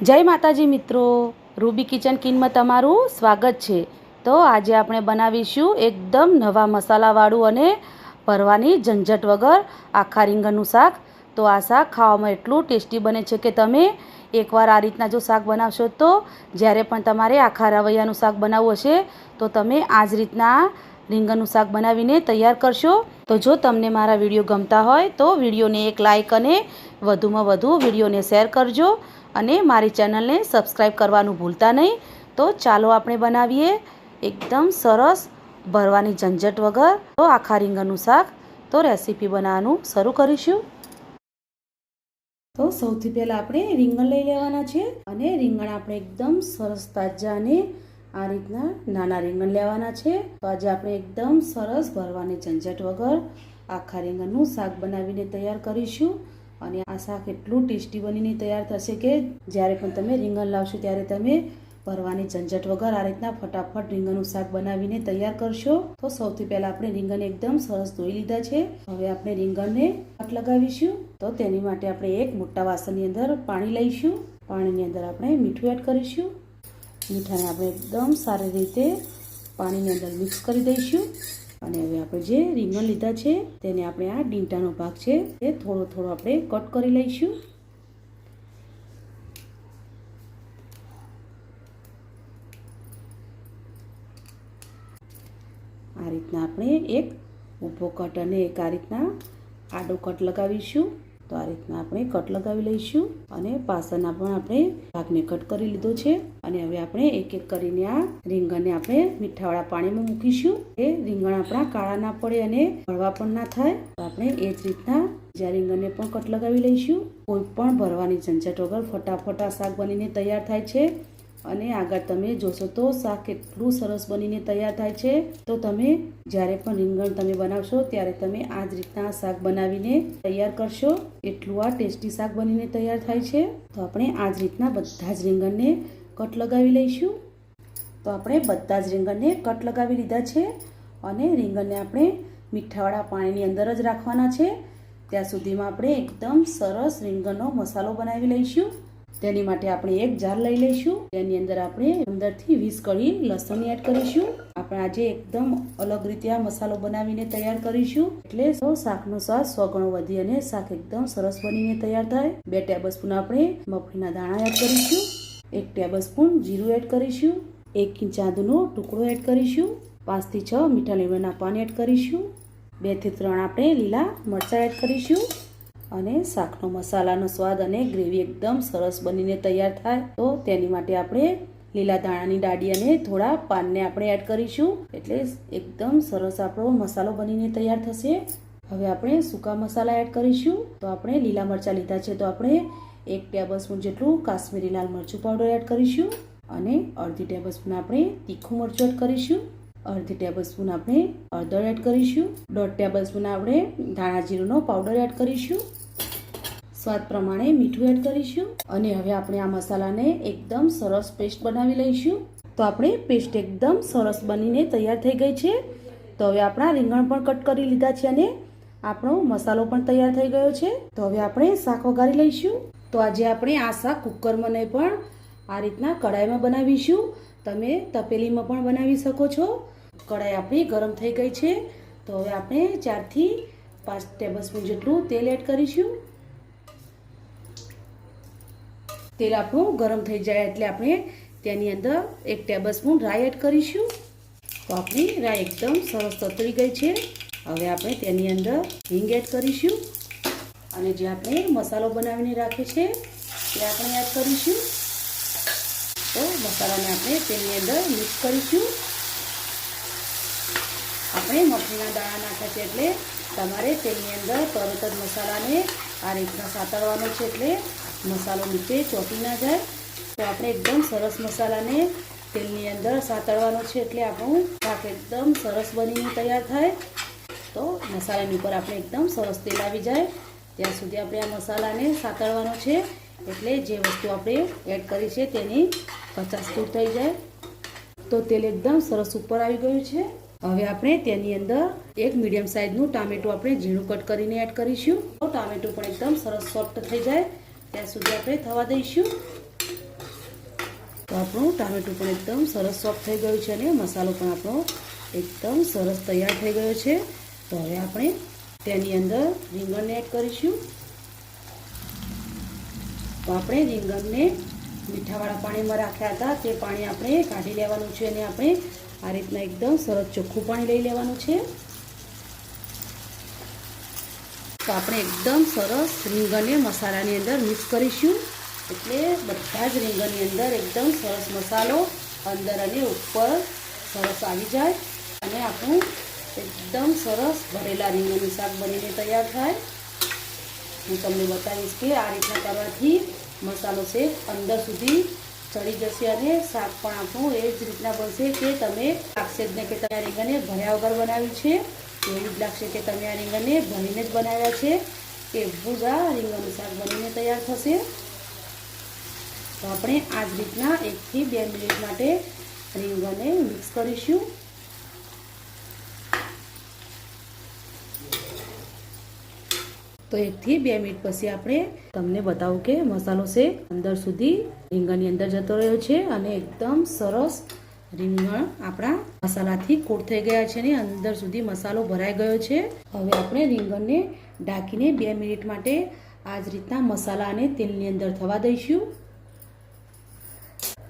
જય માતાજી મિત્રો. રૂબી કિચન કિનમાં તમારું સ્વાગત છે. તો આજે આપણે બનાવીશું એકદમ નવા મસાલાવાળું અને ભરવાની ઝંઝટ વગર આખા રીંગણનું શાક. તો આ શાક ખાવામાં એટલું ટેસ્ટી બને છે કે તમે એકવાર આ રીતના જો શાક બનાવશો તો જ્યારે પણ તમારે આખા રવૈયાનું શાક બનાવવું હશે, તો તમે આ જ રીતના રીંગણનું શાક બનાવીને તૈયાર કરશો. તો જો તમને મારા વીડિયો ગમતા હોય તો વિડીયોને એક લાઇક અને વધુમાં વધુ વિડીયોને શેર કરજો. અને મારી ચેનલને સબસ્ક્રાઈબ કરવાનું ભૂલતા નહીં. તો ચાલો આપણે બનાવીએ એકદમ સરસ ભરવાની ઝંઝટ વગર. તો આખા રીંગણનું શાક. તો રેસીપી બનાવવાનું શરૂ કરીશું. તો સૌથી પહેલાં આપણે રીંગણ લઈ લેવાના છે અને રીંગણ આપણે એકદમ સરસ તાજા અને આ રીતના નાના રીંગણ લેવાના છે. તો આજે આપણે એકદમ સરસ ભરવાની ઝંઝટ વગર આખા રીંગણનું શાક બનાવીને તૈયાર કરીશું. અને આ શાક એટલું ટેસ્ટી બનીને તૈયાર થશે કે જ્યારે પણ તમે રીંગણ લાવશો ત્યારે તમે ભરવાની ઝંઝટ વગર આ રીતના ફટાફટ રીંગણનું શાક બનાવીને તૈયાર કરશો. તો સૌથી પહેલાં આપણે રીંગણ એકદમ સરસ ધોઈ લીધા છે. હવે આપણે રીંગણને કટ લગાવીશું. તો તેની માટે આપણે એક મોટા વાસણની અંદર પાણી લઈશું. પાણીની અંદર આપણે મીઠું એડ કરીશું. મીઠાને આપણે એકદમ સારી રીતે પાણીની અંદર મિક્સ કરી દઈશું. અને હવે આપણે જે રીંગણ લીધા છે, તેને આપણે આ ડીંટાનો ભાગ છે, એ થોડો થોડો આપણે કટ કરી લઈશું. આ રીતના આપણે એક ઊભો કટ અને એક આ રીતના આડો કટ લગાવીશું. તો આ રીતના આપણે કટ લગાવી લઈશું અને પાછળના પણ આપણે ભાગને કટ કરી લીધો છે. અને હવે આપણે એક એક કરીને આ રીંગણને આપણે મીઠાવાળા પાણીમાં મૂકીશું. એ રીંગણ આપણા કાળા ના પડે અને ભરવા પણ ના થાય. તો આપણે એ જ રીતના જ્યાં રીંગણને પણ કટ લગાવી લઈશું. કોઈ પણ ભરવાની ઝંઝટ વગર ફટાફટ આ શાક બનીને તૈયાર થાય છે. અને આગળ તમે જોશો તો શાક એટલું સરસ બનીને તૈયાર થાય છે. તો તમે જ્યારે પણ રીંગણ તમે બનાવશો ત્યારે તમે આ જ રીતના શાક બનાવીને તૈયાર કરશો. એટલું આ ટેસ્ટી શાક બનીને તૈયાર થાય છે. તો આપણે આ જ રીતના બધા જ રીંગણને કટ લગાવી લઈશું. તો આપણે બધા જ રીંગણને કટ લગાવી લીધા છે અને રીંગણને આપણે મીઠાવાળા પાણીની અંદર જ રાખવાના છે. ત્યાં સુધીમાં આપણે એકદમ સરસ રીંગણનો મસાલો બનાવી લઈશું. તેની માટે આપણે એક જાર લઈ લઈશું. તેની અંદર આપણે પંદરથી વીસ કળી લસણ એડ કરીશું. આપણે આજે એકદમ અલગ રીતે આ મસાલો બનાવીને તૈયાર કરીશું. એટલે શાકનો સ્વાદ સો ગણો વધી અને શાક એકદમ સરસ બનીને તૈયાર થાય. બે ટેબલ સ્પૂન આપણે મગફળીના દાણા એડ કરીશું. એક ટેબલ સ્પૂન જીરું એડ કરીશું. એક ઇંચ આદુનો ટુકડો એડ કરીશું. પાંચથી છ મીઠા લીમડાના પાન એડ કરીશું. બેથી ત્રણ આપણે લીલા મરચાં એડ કરીશું. અને શાકનો મસાલાનો સ્વાદ અને ગ્રેવી એકદમ સરસ બનીને તૈયાર થાય. તો તેની માટે આપણે લીલા દાણાની ડાળી અને થોડા પાનને આપણે એડ કરીશું. એટલે એકદમ સરસ આપણો મસાલો બનીને તૈયાર થશે. હવે આપણે સૂકા મસાલા એડ કરીશું. તો આપણે લીલા મરચાં લીધા છે. તો આપણે એક ટેબલ સ્પૂન જેટલું કાશ્મીરી લાલ મરચું પાવડર એડ કરીશું. અને અડધી ટેબલ સ્પૂન આપણે તીખું મરચું એડ કરીશું. અડધી ટેબલ સ્પૂન આપણે હળદર એડ કરીશું. દોઢ ટેબલ સ્પૂન આપણે ધાણા જીરુંનો પાવડર એડ કરીશું. સ્વાદ પ્રમાણે મીઠું એડ કરીશું અને હવે આપણે આ મસાલાને એકદમ સરસ પેસ્ટ બનાવી લઈશું. તો આપણે પેસ્ટ એકદમ સરસ બનીને તૈયાર થઈ ગઈ છે. તો હવે આપણા રીંગણ પણ કટ કરી લીધા છે અને આપણો મસાલો પણ તૈયાર થઈ ગયો છે. તો હવે આપણે શાક વઘારી લઈશું. તો આજે આપણે આ શાક કુકરમાં નહીં પણ આ રીતના કડાઈમાં બનાવીશું. તમે તપેલીમાં પણ બનાવી શકો છો. કડાઈ આપણી ગરમ થઈ ગઈ છે. તો હવે આપણે ચારથી પાંચ ટેબલ જેટલું તેલ એડ કરીશું. તેલ આપણું ગરમ થઈ જાય એટલે આપણે તેની અંદર એક ટેબલ સ્પૂન રાઈ એડ કરીશું. તો આપણી રાઈ એકદમ સરસ તતળી ગઈ છે. હવે આપણે તેની અંદર હિંગ એડ કરીશું. અને જે આપણે મસાલો બનાવીને રાખીએ છે, તે આપણે એડ કરીશું. તો મસાલાને આપણે તેની અંદર મિક્સ કરીશું. આપણે મગફળીના દાણા નાખ્યા છે એટલે તમારે તેની અંદર તરત જ મસાલાને આ રીતના સાતળવાનો છે એટલે મસાલો નીચે ચોંટી ના જાય. તો આપણે એકદમ સરસ મસાલાને તેલની અંદર સાતળવાનો છે એટલે આપણું શાક એકદમ સરસ બનીને તૈયાર થાય. તો મસાલાની ઉપર આપણે એકદમ સરસ તેલ આવી જાય. ત્યાં સુધી આપણે આ મસાલાને સાતળવાનો છે એટલે જે વસ્તુ આપણે એડ કરી છે તેની પચાસ દૂર થઈ જાય. તો તેલ એકદમ સરસ ઉપર આવી ગયું છે. હવે આપણે તેની અંદર એક મીડિયમ સાઇઝનું ટામેટું આપણે ઝીણું કટ કરીને એડ કરીશું. તો ટામેટું પણ એકદમ સરસ સોફ્ટ થઈ જાય. ત્યાં સુધી આપણે થવા દઈશું. તો આપણું ટામેટું પણ એકદમ સરસ સોફ્ટ થઈ ગયું છે અને મસાલો પણ આપણો એકદમ સરસ તૈયાર થઈ ગયો છે. તો હવે આપણે તેની અંદર રીંગણને એડ કરીશું. તો આપણે રીંગણને મીઠાવાળા પાણીમાં રાખ્યા હતા. તે પાણી આપણે કાઢી લેવાનું છે અને આપણે આ રીતના એકદમ સરસ ચોખ્ખું પાણી લઈ લેવાનું છે. તો આપણે એકદમ સરસ રીંગણને મસાલાની અંદર મિક્સ કરીશું. એટલે બધા જ રીંગણની અંદર એકદમ સરસ મસાલો અંદર અને ઉપર સરસ આવી જાય અને આપણું એકદમ સરસ ભરેલા રીંગણનું શાક બનીને તૈયાર થાય. હું તમને બતાવીશ કે આ રીતના કરવાથી મસાલો શેક અંદર સુધી ચડી જશે અને શાક પણ આપણું એ જ રીતના બનશે કે તમે શાક શેકને કે તમે રીંગણને ભર્યા વગર બનાવ્યું છે. એવું જ લાગશે કે તમે આ રીંગણને ભરીને જ બનાવ્યા છે. એવું જ આ રીંગણનું શાક બનીને તૈયાર થશે. તો આપણે આ જ રીતના એકથી બે મિનિટ માટે રીંગણને મિક્સ કરીશું. તો એકથી બે મિનિટ પછી આપણે તમને બતાવું કે મસાલો છે. અંદર સુધી રીંગણની અંદર જતો રહ્યો છે અને એકદમ સરસ રીંગણ આપણા મસાલાથી કોટ થઈ ગયા છે ને, અંદર સુધી મસાલો ભરાઈ ગયો છે. હવે આપણે રીંગણને ઢાંકીને બે મિનિટ માટે આ જ રીતના મસાલા અને તેલની અંદર થવા દઈશું.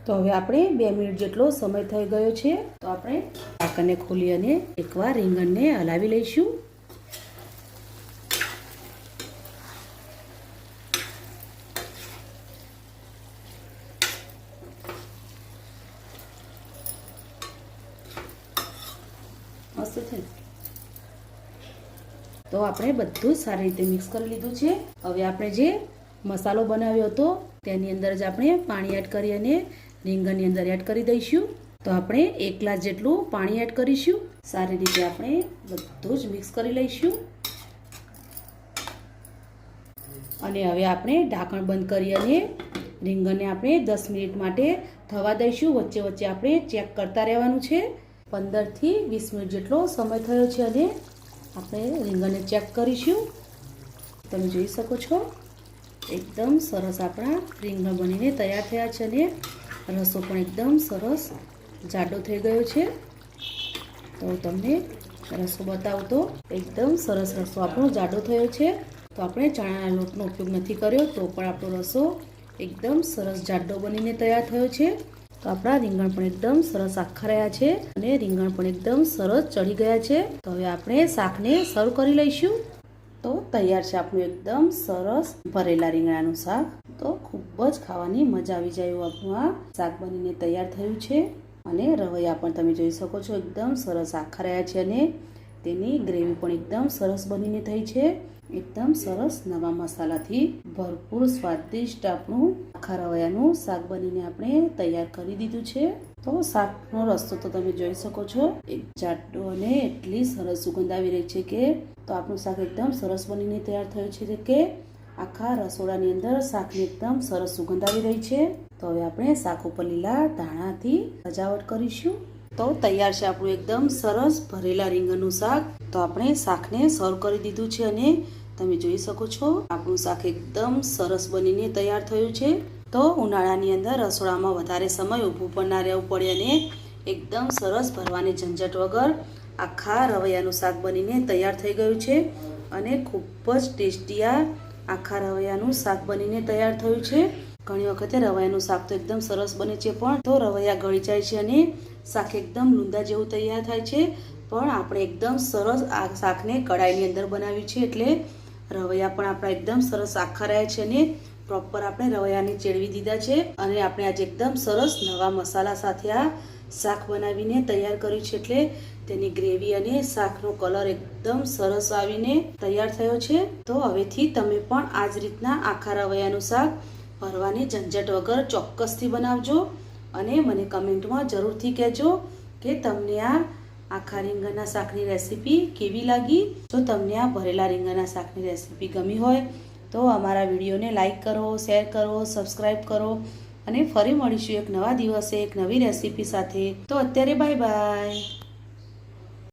તો હવે આપણે બે મિનિટ જેટલો સમય થઈ ગયો છે, તો આપણે ઢાંકણને ખોલી અને એકવાર રીંગણને હલાવી લઈશું. મસ્ત છે તો આપણે બધું જ સારી રીતે મિક્સ કરી લીધું છે. હવે આપણે જે મસાલો બનાવ્યો હતો, તેની અંદર જ આપણે પાણી એડ કરી અને રીંગણની અંદર એડ કરી દઈશું. તો આપણે એક ગ્લાસ જેટલું પાણી એડ કરીશું. સારી રીતે આપણે બધું જ મિક્સ કરી લઈશું. અને હવે આપણે ઢાંકણ બંધ કરી અને રીંગણને આપણે દસ મિનિટ માટે થવા દઈશું. વચ્ચે વચ્ચે આપણે ચેક કરતા રહેવાનું છે. પંદરથી વીસ મિનિટ જેટલો સમય થયો છે અને આપણે રીંગણને ચેક કરીશું. તમે જોઈ શકો છો, એકદમ સરસ આપણા રીંગણ બનીને તૈયાર થયા છે અને રસો પણ એકદમ સરસ જાડો થઈ ગયો છે. તો તમને રસો બતાવું તો એકદમ સરસ રસો આપણો જાડો થયો છે. તો આપણે ચણાના લોટનો ઉપયોગ નથી કર્યો, તો પણ આપણો રસો એકદમ સરસ જાડો બનીને તૈયાર થયો છે. તો આપણા રીંગણ પણ એકદમ સરસ આખા રહ્યા છે અને રીંગણ પણ એકદમ સરસ ચડી ગયા છે. તો હવે આપણે શાકને સર્વ કરી લઈશું. તો તૈયાર છે આપણું એકદમ સરસ ભરેલા રીંગણાનું શાક. તો ખૂબ જ ખાવાની મજા આવી જાય એવું આપણું આ શાક બનીને તૈયાર થયું છે. અને રવૈયા પણ તમે જોઈ શકો છો, એકદમ સરસ આખા રહ્યા છે અને તેની ગ્રેવી પણ એકદમ સરસ બનીને થઈ છે. એકદમ સરસ નવા મસાલાથી ભરપૂર સ્વાદિષ્ટ આપણું આખા રવૈયાનું શાક બનીને આપણે તૈયાર કરી દીધું છે. તો શાકનો રસ્તો તો તમે જોઈ શકો છો. એક જાડો અને એટલી સરસ સુગંધ આવી રહી છે કે તો આપણું શાક એકદમ સરસ બનીને તૈયાર થયું છે કે આખા રસોડાની અંદર શાકની એકદમ સરસ સુગંધ આવી રહી છે. તો હવે આપણે શાક ઉપર લીલા ધાણાથી સજાવટ કરીશું. તો તૈયાર છે આપણું એકદમ સરસ ભરેલા રીંગણનું શાક. તો આપણે શાકને સર્વ કરી દીધું છે અને તમે જોઈ શકો છો, આપણું શાક એકદમ સરસ બનીને તૈયાર થયું છે. તો ઉનાળાની અંદર રસોડામાં વધારે સમય ઊભું પણ ના રહેવું પડે અને એકદમ સરસ ભરવાની ઝંઝટ વગર આખા રવૈયાનું શાક બનીને તૈયાર થઈ ગયું છે અને ખૂબ જ ટેસ્ટી આખા રવૈયાનું શાક બનીને તૈયાર થયું છે. ઘણી વખતે રવૈયાનું શાક તો એકદમ સરસ બને છે પણ તો રવૈયા ગળી જાય છે અને શાક એકદમ લૂંદા જેવું તૈયાર થાય છે. પણ આપણે એકદમ સરસ આ શાકને કડાઈની અંદર બનાવ્યું છે એટલે રવૈયા પણ આપણા એકદમ સરસ આખા રહ્યા છે અને પ્રોપર આપણે રવૈયાને ચેડવી દીધા છે અને આપણે આજે એકદમ સરસ નવા મસાલા સાથે આ શાક બનાવીને તૈયાર કર્યું છે એટલે તેની ગ્રેવી અને શાકનો કલર એકદમ સરસ આવીને તૈયાર થયો છે. તો હવેથી તમે પણ આ જ રીતના આખા રવૈયાનું શાક ભરવાની ઝંઝટ વગર ચોક્કસથી બનાવજો અને મને કમેન્ટમાં જરૂરથી કહેજો કે તમને આ આખા રીંગણના શાકની રેસીપી કેવી લાગી? જો તમને આ ભરેલા રીંગણના શાકની રેસીપી ગમી હોય, તો અમારા વિડીયોને લાઈક કરો, શેર કરો, સબસ્ક્રાઈબ કરો અને ફરી મળીશું એક નવા દિવસે એક નવી રેસીપી સાથે. તો અત્યારે બાય બાય.